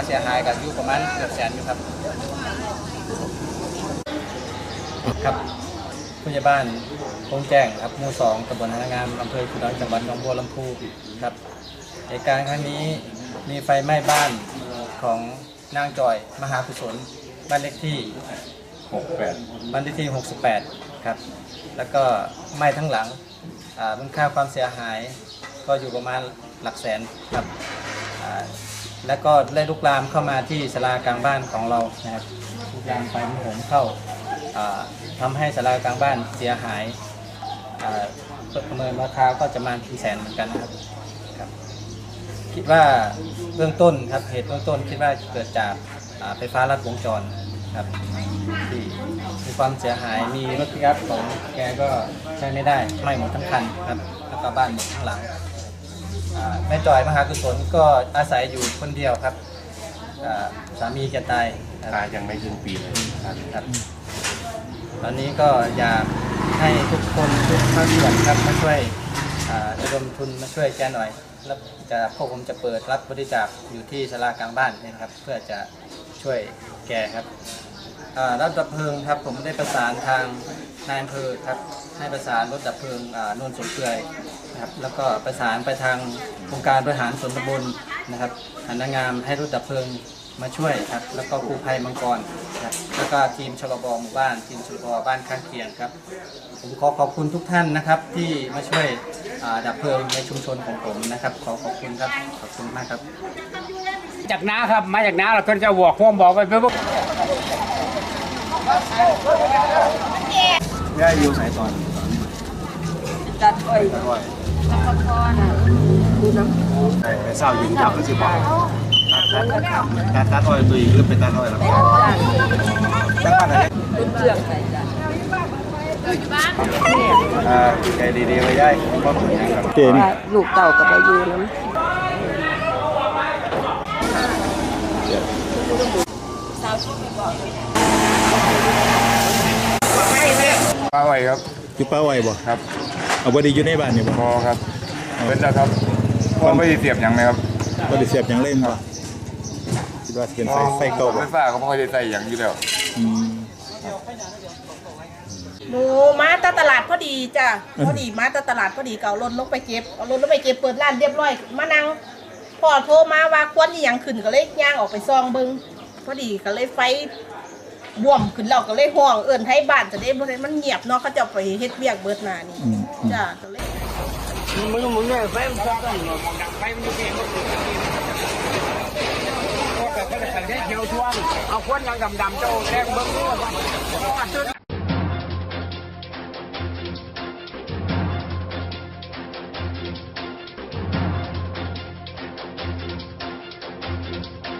ค่าเสียหายกับอยู่ประมาณเกือบแสนอยู่ครับ ครับผู้ใหญ่บ้านคงแจ้งครับหมู่สองตำบลหางามอำเภอขุนน้อยจังหวัดหนองบัวลำพูครับเหตุการณ์ครั้งนี้มีไฟไหม้บ้านของนางจอยมหากุศลบ้านเลขที่ 68 บ้านเลขที่ 68 ครับ แล้วก็ไหม้ทั้งหลังอ่ามูลค่าความเสียหายก็อยู่ประมาณหลักแสนครับอ่า แล้วก็ได้ลุกลามเข้ามาที่ศาลากลางบ้านของเรานะครับลุกลามไฟมันโหมเข้าอ่าทำให้ศาลากลางบ้านเสียหายอ่าประเมินราคาก็จะมาที่แสนเหมือนกันนะครับครับ คิดว่าเบื้องต้นครับเหตุเบื้องต้นคิดว่าเกิดจากอ่าไฟฟ้าลัดวงจรครับที่มีความเสียหายมีรถปิกอัพของแกก็ใช้ไม่ได้ไหม้หมดทั้งคันครับแล้วก็บ้านหมดทั้งหลัง อ่าแม่จอยมหากุศลก็อาศัยอยู่คนเดียวครับอ่าสามีแกตายครับตายยังไม่ถึงปีเลยครับครับ ตอนนี้ก็อยากให้ทุกคนทุกภาคส่วนครับมาช่วยอ่าระดมทุนมาช่วยแกหน่อย แล้วจะพวกผมจะเปิดรับบริจาคอยู่ที่ศาลากลางบ้านเนี่ยนะครับ เพื่อจะช่วยแกครับอ่ารถดับเพลิงครับผมได้ประสานทาง นายอำเภอครับให้ประสานรถดับเพลิงอ่าโนนสมเปื่อยนะครับแล้วก็ประสานไปทางโครงการบริหารส่วนตำบลนะครับหันนางามให้รถดับเพลิงมาช่วยครับแล้วก็กู้ภัยมังกรครับแล้วก็ทีมชลบหมู่บ้าน ทีมชลบบ้านข้างเคียงครับ ผมขอขอบคุณทุกท่านนะครับ ที่มาช่วยอ่าดับเพลิงในชุมชนของผมนะครับ ขอขอบคุณครับขอบคุณมากครับ จากน้าครับ มาจากน้าเราเพิ่นจะบอกพ่วงบอกไปเพื่อ ย่าอยู่ไหนตอนจัดอ้อยร่อยไปเศร้ายิงจับก็สิบอกการตัดอ้อยตัวอีกหรือเป็นตัดอ้อยแล้วตั้งบ้านอะไรเป็นเรื่องไปจ้ะอ่าใจดีๆไว้ย่ายพ่อผมยังครับว่าลูกเต่ากับอายุนั้นป้าไว้ครับอยู่ป้าไว้บ่ครับเอาบ่ได้อยู่ในบ้านนี่บ่พอครับเป็นแล้วครับพอไม่ได้เสียบหยังเลยครับบ่ได้เสียบหยังเล่นบ่คิดว่าสิเป็นไฟไฟเก่าบ่ไฟฟ้าก็ไม่ค่อยได้ใส่หยังอยู่แล้วอืมหนูมาตาตลาดพอดีจ้ะพอดีมาตาตลาดพอดีเก่ารถลงไปเก็บเอารถลงไปเก็บเปิดร้านเรียบร้อยมานั่งพอโทรมาว่าควรที่ยังขึ้นก็เลยย่างออกไปซองเบิงพอดีก็เลยไฟ บ่วมขึ้นเราก็เลยห่วงเอินให้บ้านจะได้บ่ได้มันเงียบเนาะเขาจะเอาไปเฮ็ดเวียกเบิดหน้านี่อืมอืมจ้ะก็เลยมึงมึงเนี่ยไฟมันชอบกันหมดดังไฟมันอยู่เพียงก็คือก็แต่ก็แต่แค่เขียวช่วงเอาควันยังดำๆเจ้าแดงเบิ้งด้วยว่า